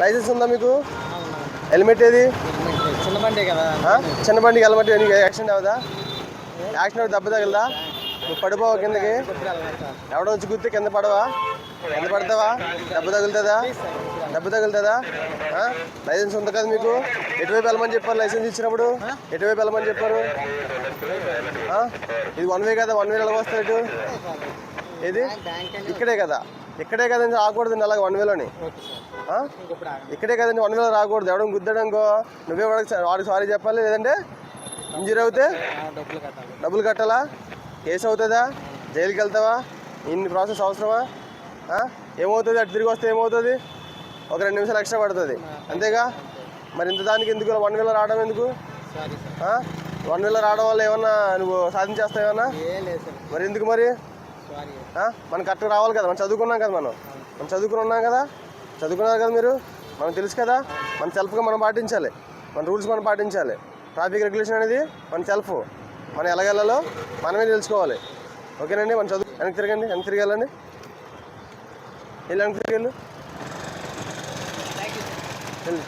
Licence ఉందా మీకు? Helmet ఏది? చిన్న బండి కదా చిన్న బండికి హెల్మెట్ నీకు యాక్సిడెంట్ అవుదా యాక్సిడెంట్ అవుతుంది, దెబ్బ తగిలిదా? నువ్వు పడిపోవా కిందకి? ఎవడో వచ్చి గుర్తి కింద పడవా? కింద పడతావా? దెబ్బ తగులుతుందా? దెబ్బ తగులుతుందా? లైసెన్స్ ఉంది కదా మీకు? ఎటువైపు వెళ్ళమని చెప్పారు లైసెన్స్ ఇచ్చినప్పుడు? ఎటువైపు వెళ్ళమని చెప్పారు? ఇది వన్ వే కదా? వన్ వే ఎలా వస్తాయి ఇటు? ఇది ఇక్కడే కదా. ఇక్కడే కదండి రాకూడదు అలాగే వన్ వేలోని. ఇక్కడే కదండి వన్ వేలో రాకూడదు. ఎవడం గుద్దాడనుకో నువ్వే వాడికి వాడికి సారీ చెప్పాలి లేదంటే ఇంజరీ అవుతే డబ్బులు కట్టాలి. కేసు అవుతుందా? జైలుకి వెళ్తావా? ఇన్ని ప్రాసెస్ అవసరమా? ఏమవుతుంది? అటు తిరిగి వస్తే ఏమవుతుంది? ఒక రెండు నిమిషాలు ఎక్స్ట్రా పడుతుంది. అంతేగా? మరి ఇంత దానికి ఎందుకు? వన్ వేలో రావడం ఎందుకు? వన్ వేలో రావడం వల్ల ఏమన్నా నువ్వు సాధించేస్తావు ఏమన్నా? ఏం లేదు సార్. మరి ఎందుకు మరి? మనం కరెక్ట్గా రావాలి కదా మనం చదువుకున్నాం కదా మనం. మనం చదువుకుని ఉన్నాం కదా? చదువుకున్నారు కదా మీరు? మనకు తెలుసు కదా మన సెల్ఫ్గా మనం పాటించాలి. మన రూల్స్ మనం పాటించాలి. ట్రాఫిక్ రెగ్యులేషన్ అనేది మన సెల్ఫ్ మనం ఎలా వెళ్ళాలో మనమే తెలుసుకోవాలి. ఓకేనండి? మనం చదువు వెనక్కి తిరగండి వెనక్కి తిరిగి వెళ్ళండి వెళ్ళి వెనక్కి తిరిగి వెళ్ళు వెళ్ళు.